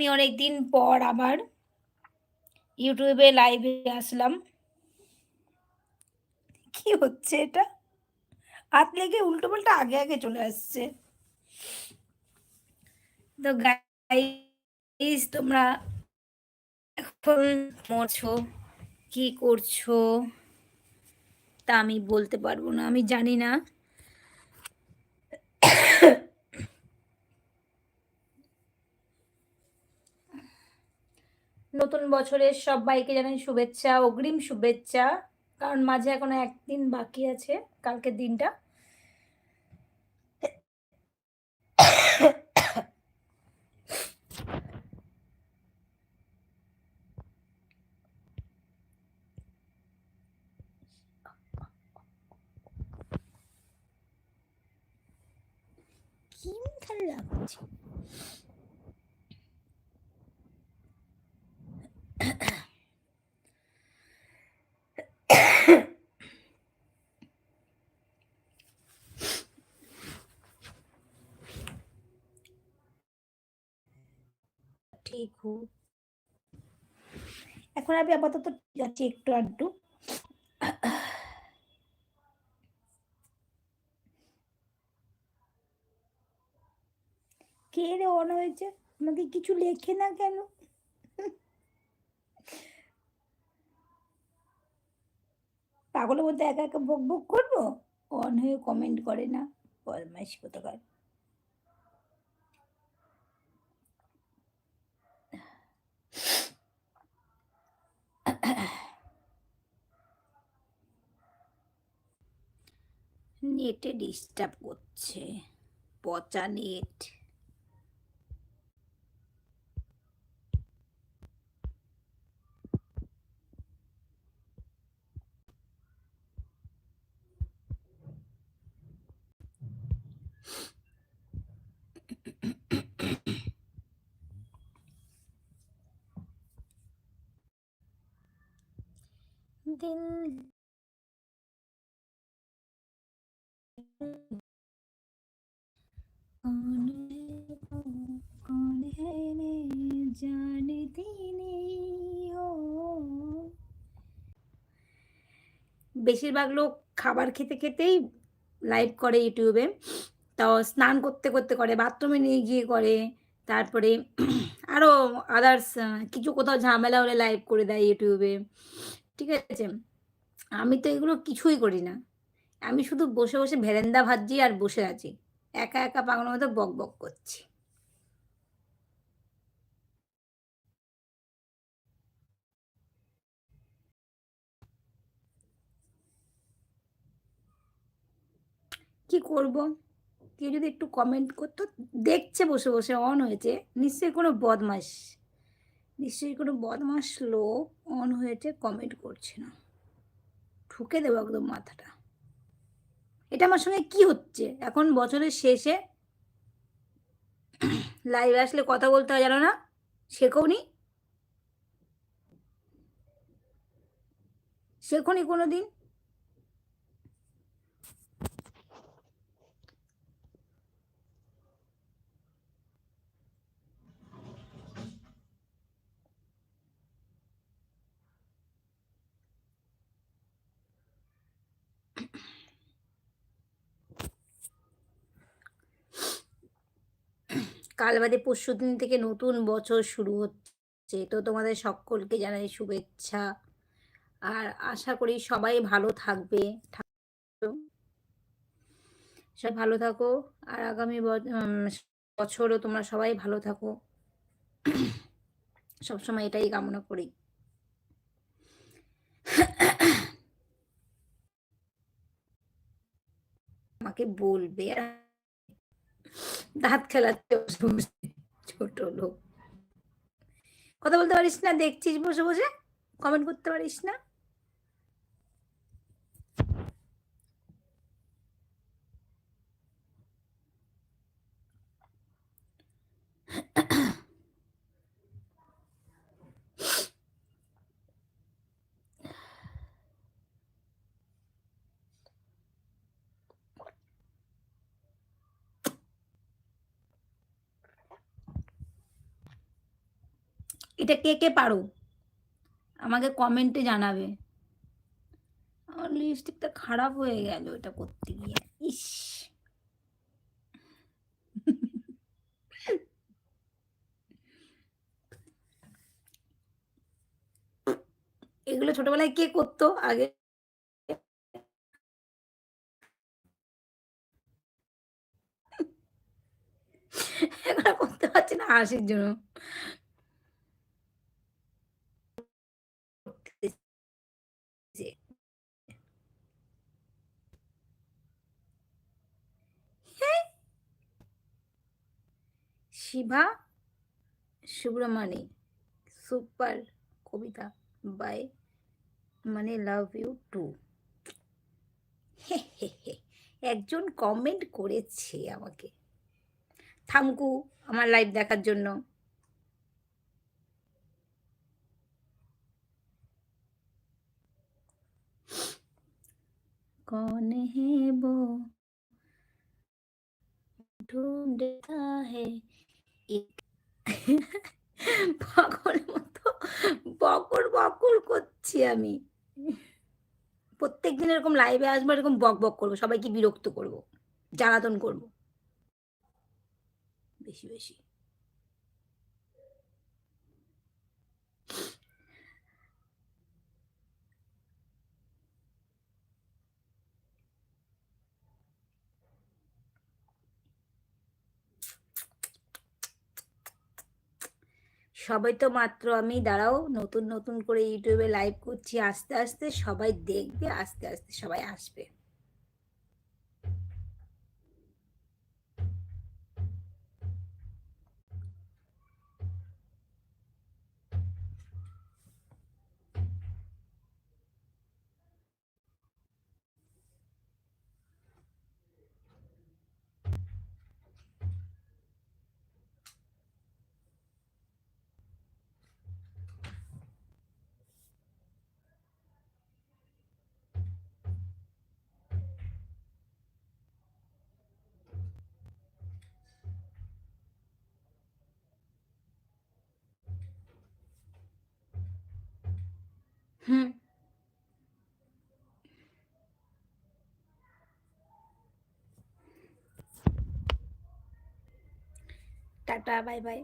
আমি অনেকদিন পর আবার ইউটিউবে লাইভে আসলাম। কি হচ্ছে এটা? হাত লেগে উল্টো পাল্টা আগে আগে চলে আসছে। তো গাইজ তোমরা এখন মরছো, কি করছ তা আমি বলতে পারব না, আমি জানি না। নতুন বছরের সবাইকে জানাই শুভেচ্ছা, অগ্রিম শুভেচ্ছা। কারণ মাঝে এখনও একদিন বাকি আছে, কালকের দিনটা। লাগছে ঠিক এখন আমি আপাতত যাচ্ছি একটু আধটু কে রে অন হয়েছে? আমাকে কিছু লেখে না কেন? পাগলের মধ্যে একা একা বক বক করব? অন হয়ে কমেন্ট করে না। বদমাইশ কোথাকার। নেটে ডিস্টার্ব করছে। পচা নেট। দিন বেশিরভাগ লোক খাবার খেতে খেতেই লাইভ করে ইউটিউবে তাও স্নান করতে করতে করে বাথরুমে নিয়ে গিয়ে করে, তারপরে আরও আদার্স কিছু কোথাও ঝামেলা হলে লাইভ করে দেয় ইউটিউবে ঠিক আছে? আমি তো এগুলো কিছুই করি না। আমি শুধু বসে বসে ভেরেন্দা ভাজছি আর বসে আছি। একা একা পাগলের মতো বক বক করছি। কি করব? কেউ যদি একটু কমেন্ট করতো, দেখছে বসে বসে অন হয়েছে। নিশ্চয়ই কোনো বদমাস নিশ্চয়ই কোনো বদমাস লোক অন হয়েছে কমেন্ট করছে না। ঠুকে দেবো একদম মাথাটা। এটা আমার সঙ্গে কি হচ্ছে? এখন বছরের শেষে লাইভ আসলে কথা বলতে হয় জানো না? শেখোনি? শেখোনি কোনো দিন কাল বাদে পরশু দিন থেকে নতুন বছর শুরু হচ্ছে। তো তোমাদের সকলকে জানাই শুভেচ্ছা। আর আশা করি সবাই ভালো থাকবে। সব ভালো থাকো। আর আগামী বছরও তোমরা সবাই ভালো থাকো। সবসময় এটাই কামনা করি। আমাকে বলবে। আর দাঁত খেলাচ্ছে ছোট লোক। কথা বলতে পারিস না? দেখছিস বসে বসে? কমেন্ট করতে পারিস না? এটা কে, কে পারো? আমাকে কমেন্টে জানাবে। আমার লিপস্টিকটা খারাপ হয়ে গেল এটা করতে গিয়ে। ইস! এগুলো ছোটবেলায় কে করতো আগে? করতে পারছি না হাসির জন্য। জি। হ্যাঁ? শিভা সুব্রমাণি সুপার কবিতা বাই মানে লাভ ইউ টু একজন কমেন্ট করেছে আমাকে থামকু আমার লাইভ দেখার জন্য कौन है वो ढूंढता है एक পাগলের মতো বকর বকর করছি আমি। প্রত্যেক দিন এরকম লাইভে আসব, এরকম বক বক করব, সবাইকে বিরক্ত করব, জ্বালাতন করব। বেশি বেশি। সবাই তো মাত্র আমি, দাঁড়াও, নতুন নতুন করে ইউটিউবে লাইভ করছি। আস্তে আস্তে সবাই দেখবে, আস্তে আস্তে সবাই আসবে। হুম টাটা বাই বাই।